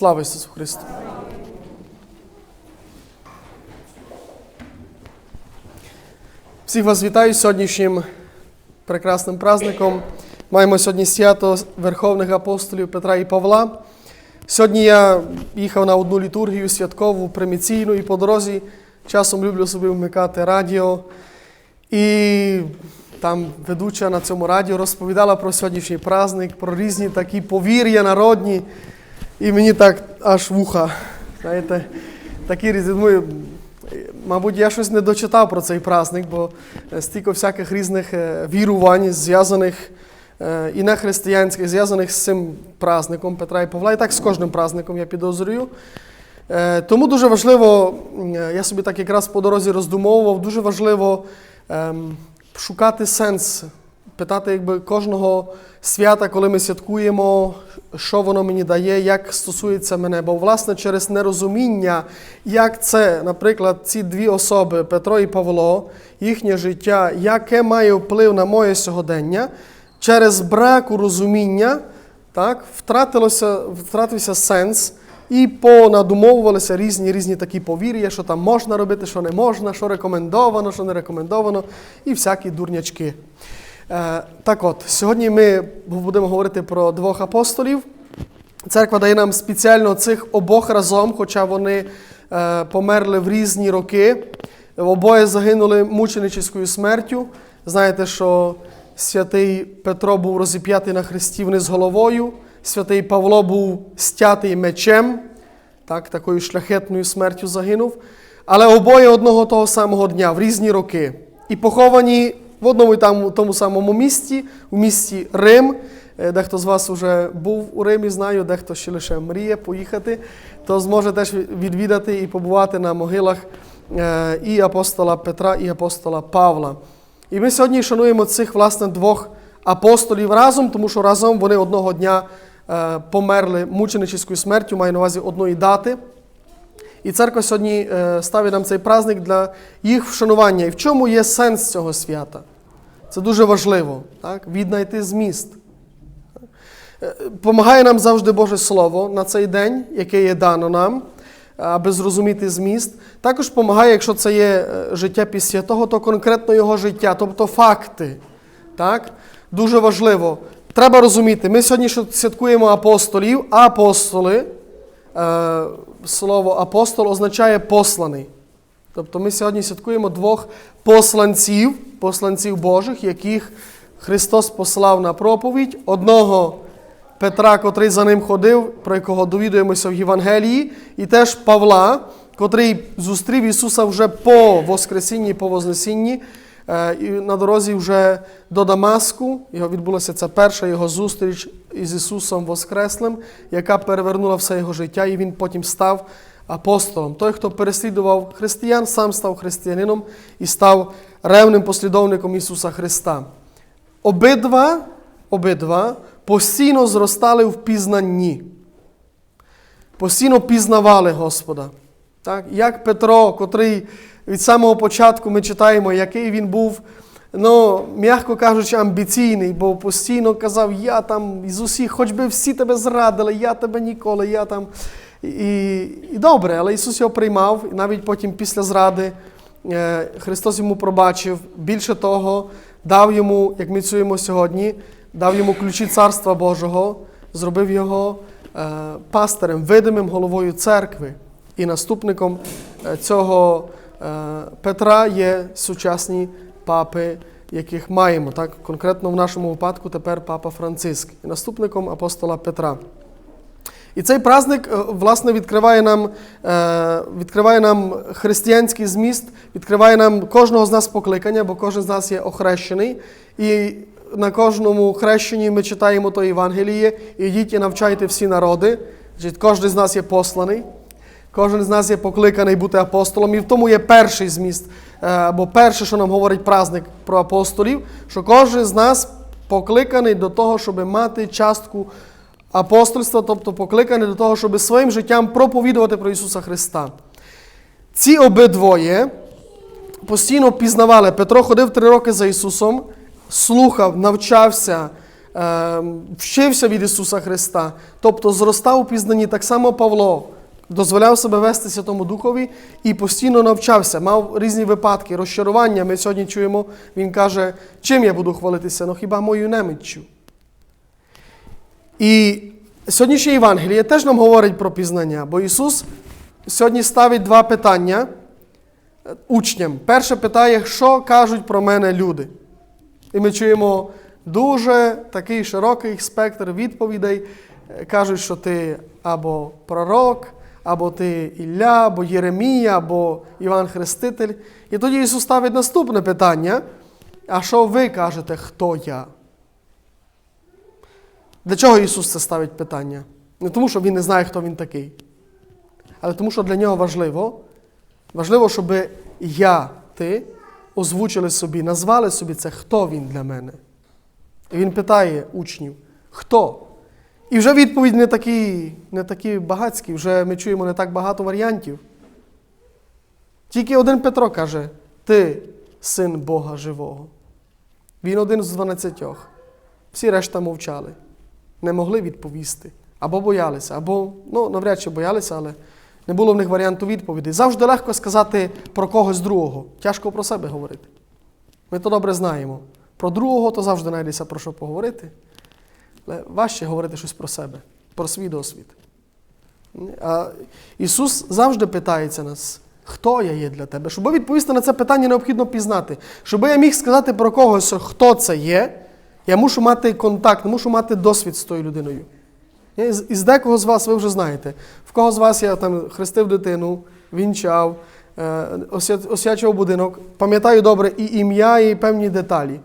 Слава Ісусу Христу! Всіх вас вітаю сьогоднішнім прекрасним праздником. Маємо сьогодні свято Верховних апостолів Петра і Павла. Сьогодні я їхав на одну літургію святкову, приміційну, і по дорозі часом люблю собі вмикати радіо. І там ведуча на цьому радіо розповідала про сьогоднішній праздник, про різні такі повір'я народні. І мені так аж вуха. Знаєте, такі різні. Мабуть, я щось не дочитав про цей праздник, бо стільки всяких різних е, вірувань, зв'язаних е, і нехристиянських, зв'язаних з цим праздником Петра і Павла. І так з кожним праздником я підозрюю. Е, Тому дуже важливо, е, я собі так якраз по дорозі роздумовував, дуже важливо ем, шукати сенс, питати якби кожного свята, коли ми святкуємо, що воно мені дає, як стосується мене. Бо, власне, через нерозуміння, як це, наприклад, ці дві особи, Петро і Павло, їхнє життя, яке має вплив на моє сьогодення, через браку розуміння так, втратилося, втратився сенс. І понадумовувалися різні різні такі повір'я, що там можна робити, що не можна, що рекомендовано, що не рекомендовано, і всякі дурнячки. Е, так от, сьогодні ми будемо говорити про двох апостолів. Церква дає нам спеціально цих обох разом, хоча вони е, померли в різні роки. Обоє загинули мученическою смертю. Знаєте, що святий Петро був розіп'ятий на хресті вниз головою, святий Павло був стятий мечем, так, такою шляхетною смертю загинув. Але обоє одного того самого дня, в різні роки. І поховані в одному і там, тому самому місті, у місті Рим. Е, Дехто з вас вже був у Римі, знаю, дехто ще лише мріє поїхати, то зможе теж відвідати і побувати на могилах е, і апостола Петра, і апостола Павла. І ми сьогодні шануємо цих власне двох апостолів разом, тому що разом вони одного дня е, померли мученическою смертю, маю на увазі одної дати. І церква сьогодні ставить нам цей праздник для їх вшанування. І в чому є сенс цього свята? Це дуже важливо, так? віднайти зміст. Е, Помагає нам завжди Боже Слово на цей день, яке є дано нам, аби зрозуміти зміст. Також допомагає, якщо це є е, життя після того, то конкретно його життя, тобто факти. Так? Дуже важливо. Треба розуміти, ми сьогодні святкуємо апостолів, апостоли, е, слово апостол означає посланий. Тобто ми сьогодні святкуємо двох посланців, посланців Божих, яких Христос послав на проповідь. Одного Петра, котрий за ним ходив, про якого довідуємося в Євангелії, і теж Павла, котрий зустрів Ісуса вже по Воскресінні, по Вознесінні, е, і на дорозі вже до Дамаску. Його відбулася ця перша його зустріч із Ісусом Воскреслим, яка перевернула все його життя, і він потім став апостолом. Той, хто переслідував християн, сам став християнином і став ревним послідовником Ісуса Христа. Обидва, обидва постійно зростали в пізнанні, постійно пізнавали Господа. Так? Як Петро, котрий від самого початку ми читаємо, який він був, ну, м'яко кажучи, амбіційний, бо постійно казав, я там із усіх, хоч би всі тебе зрадили, я тебе ніколи, я там. І, і добре, але Ісус його приймав, і навіть потім після зради Христос йому пробачив. Більше того, дав йому, як ми чуємо сьогодні, дав йому ключі Царства Божого, зробив його пастирем, видимим головою церкви. І наступником цього Петра є сучасні папи, яких маємо. Так? Конкретно в нашому випадку тепер папа Франциск, і наступником апостола Петра. І цей праздник, е, власне, відкриває нам, е, відкриває нам християнський зміст, відкриває нам кожного з нас покликання, бо кожен з нас є охрещений. І на кожному хрещенні ми читаємо то Євангеліє, ідіть і навчайте всі народи. Кожен з нас є посланий, кожен з нас є покликаний бути апостолом. І в тому є перший зміст, е, або перше, що нам говорить праздник про апостолів, що кожен з нас покликаний до того, щоб мати частку апостольства, тобто покликаний до того, щоб своїм життям проповідувати про Ісуса Христа. Ці обидвоє постійно пізнавали. Петро ходив три роки за Ісусом, слухав, навчався, е, вчився від Ісуса Христа, тобто зростав у пізнанні, так само Павло дозволяв себе вести Святому Духові і постійно навчався, мав різні випадки, розчарування. Ми сьогодні чуємо, він каже, чим я буду хвалитися? Ну хіба мою неміччю? І сьогоднішнє Євангеліє теж нам говорить про пізнання, бо Ісус сьогодні ставить два питання е, учням. Перше питає, що кажуть про мене люди. І ми чуємо дуже такий широкий спектр відповідей. Е, Кажуть, що ти або пророк, або ти Ілля, або Єремія, або Іван Хреститель. І тоді Ісус ставить наступне питання: а що ви кажете, хто я? Для чого Ісус це ставить питання? Не тому, що Він не знає, хто Він такий, але тому, що для нього важливо, важливо, щоб я, ти озвучили собі, назвали собі це, хто він для мене. І він питає учнів, хто? І вже відповідь не такі, не такі багатські, вже ми чуємо не так багато варіантів. Тільки один Петро каже: Ти син Бога живого. Він один з дванадцятьох. Всі решта мовчали, не могли відповісти. Або боялися, або, ну, навряд чи боялися, але не було в них варіанту відповіді. Завжди легко сказати про когось другого. Тяжко про себе говорити. Ми то добре знаємо. Про другого то завжди знайдеться про що поговорити. Але важче говорити щось про себе, про свій досвід. А Ісус завжди питається нас, хто я є для тебе. Щоб відповісти на це питання, необхідно пізнати. Щоб я міг сказати про когось, хто це є, я мушу мати контакт, мушу мати досвід з тою людиною. І з- декого з вас ви вже знаєте, в кого з вас я там хрестив дитину, вінчав, е, освячував будинок, пам'ятаю добре і ім'я, і певні деталі.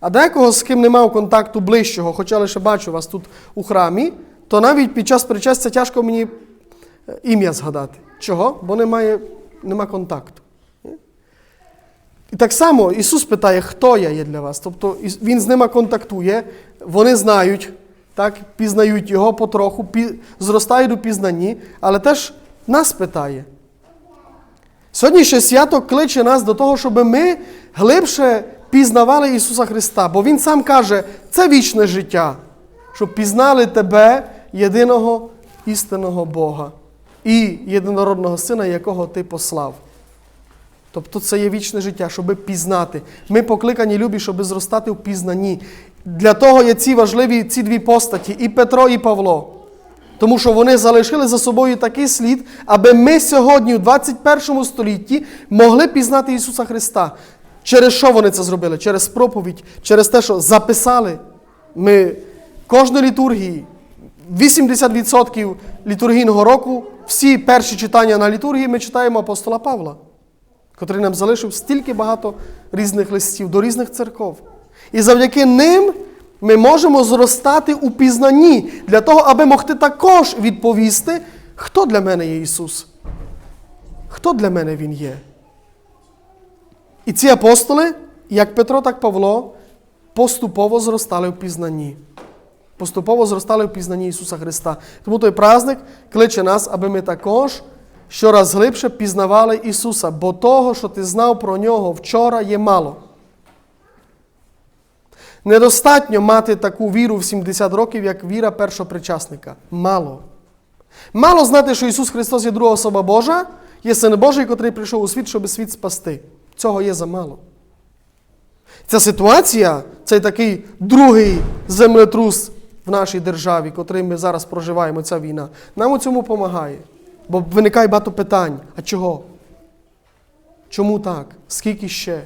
А декого, з ким не мав контакту ближчого, хоча лише бачу вас тут у храмі, то навіть під час причастя тяжко мені е, ім'я згадати. Чого? Бо немає, нема контакту. І так само Ісус питає, хто я є для вас. Тобто Він з ними контактує, вони знають, так, пізнають Його потроху, зростають у пізнанні, але теж нас питає. Сьогоднішнє свято кличе нас до того, щоб ми глибше пізнавали Ісуса Христа, бо Він сам каже, це вічне життя, щоб пізнали тебе, єдиного істинного Бога і єдинородного Сина, якого Ти послав. Тобто це є вічне життя, щоб пізнати. Ми покликані любі, щоб зростати в пізнанні. Для того є ці важливі ці дві постаті, і Петро, і Павло. Тому що вони залишили за собою такий слід, аби ми сьогодні, у 21 столітті, могли пізнати Ісуса Христа. Через що вони це зробили? Через проповідь, через те, що записали. Ми кожної літургії, 80% літургійного року, всі перші читання на літургії ми читаємо апостола Павла котрий нам залишив стільки багато різних листів до різних церков. І завдяки ним ми можемо зростати у пізнанні для того, аби могти також відповісти, хто для мене є Ісус. Хто для мене Він є. І ці апостоли, як Петро, так Павло, поступово зростали в пізнанні. Поступово зростали в пізнанні Ісуса Христа. Тому той праздник кличе нас, аби ми також щораз глибше пізнавали Ісуса, бо того, що ти знав про нього вчора, є мало. Недостатньо мати таку віру в 70 років, як віра першопричасника. Мало. Мало знати, що Ісус Христос є друга особа Божа, є Син Божий, котрий прийшов у світ, щоб світ спасти. Цього є замало. Ця ситуація, цей такий другий землетрус в нашій державі, котрий ми зараз проживаємо, ця війна, нам у цьому допомагає. Бо виникає багато питань. А чого? Чому так? Скільки ще?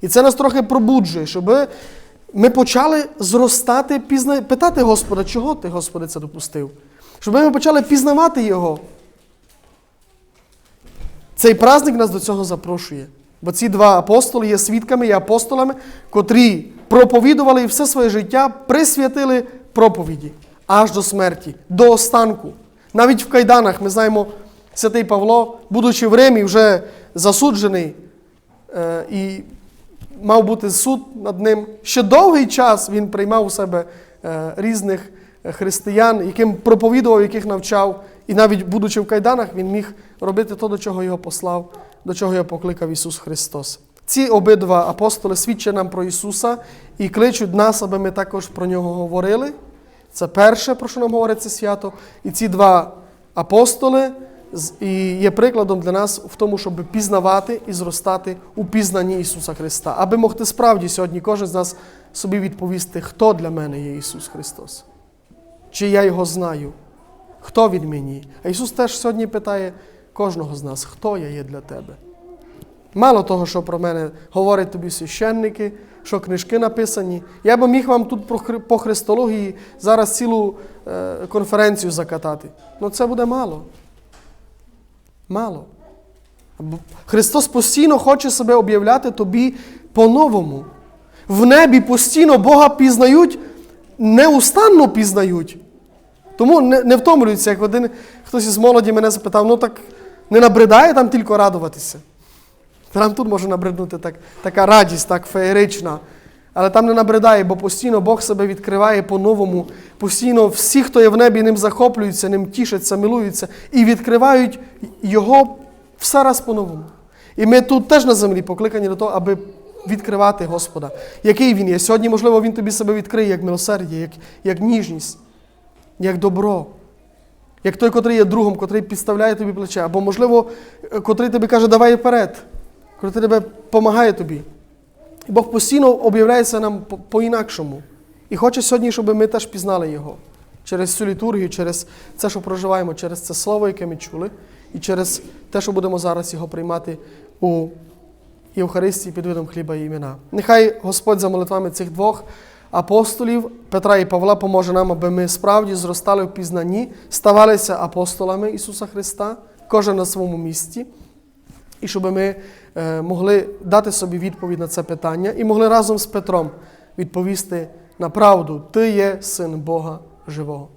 І це нас трохи пробуджує, щоб ми почали зростати, пізна... питати Господа, чого ти, Господи, це допустив? Щоб ми почали пізнавати Його. Цей праздник нас до цього запрошує. Бо ці два апостоли є свідками і апостолами, котрі проповідували і все своє життя присвятили проповіді аж до смерті, до останку. Навіть в кайданах ми знаємо, святий Павло, будучи в Римі, вже засуджений е, і мав бути суд над ним. Ще довгий час він приймав у себе е, різних християн, яким проповідував, яких навчав. І навіть будучи в кайданах, він міг робити то, до чого його послав, до чого його покликав Ісус Христос. Ці обидва апостоли свідчать нам про Ісуса і кличуть нас, аби ми також про нього говорили. Це перше, про що нам говорить це свято. І ці два апостоли і є прикладом для нас в тому, щоб пізнавати і зростати у пізнанні Ісуса Христа, аби могти справді сьогодні кожен з нас собі відповісти, хто для мене є Ісус Христос, чи я Його знаю, хто Він мені. А Ісус теж сьогодні питає кожного з нас, хто я є для тебе. Мало того, що про мене говорять тобі священники, що книжки написані. Я би міг вам тут по христології зараз цілу е, конференцію закатати. Ну це буде мало. Мало. Христос постійно хоче себе об'являти тобі по-новому. В небі постійно Бога пізнають, неустанно пізнають. Тому не, не втомлюються, як один хтось із молоді мене запитав, ну так не набридає там тільки радуватися. Нам тут може набриднути так, така радість, так феєрична. Але там не набридає, бо постійно Бог себе відкриває по-новому. Постійно всі, хто є в небі, ним захоплюються, ним тішаться, милуються і відкривають Його все раз по-новому. І ми тут теж на землі покликані до того, аби відкривати Господа. Який Він є? Сьогодні, можливо, Він тобі себе відкриє як милосердя, як, як ніжність, як добро. Як той, котрий є другом, котрий підставляє тобі плече, або, можливо, котрий тобі каже, давай вперед, котрий тебе допомагає тобі. Бог постійно об'являється нам по- по-інакшому. І хоче сьогодні, щоб ми теж пізнали Його через цю літургію, через це, що проживаємо, через це слово, яке ми чули, і через те, що будемо зараз його приймати у Євхаристії під видом хліба і імена. Нехай Господь за молитвами цих двох апостолів Петра і Павла поможе нам, аби ми справді зростали в пізнанні, ставалися апостолами Ісуса Христа, кожен на своєму місці, і щоб ми могли дати собі відповідь на це питання і могли разом з Петром відповісти на правду: Ти є син Бога живого.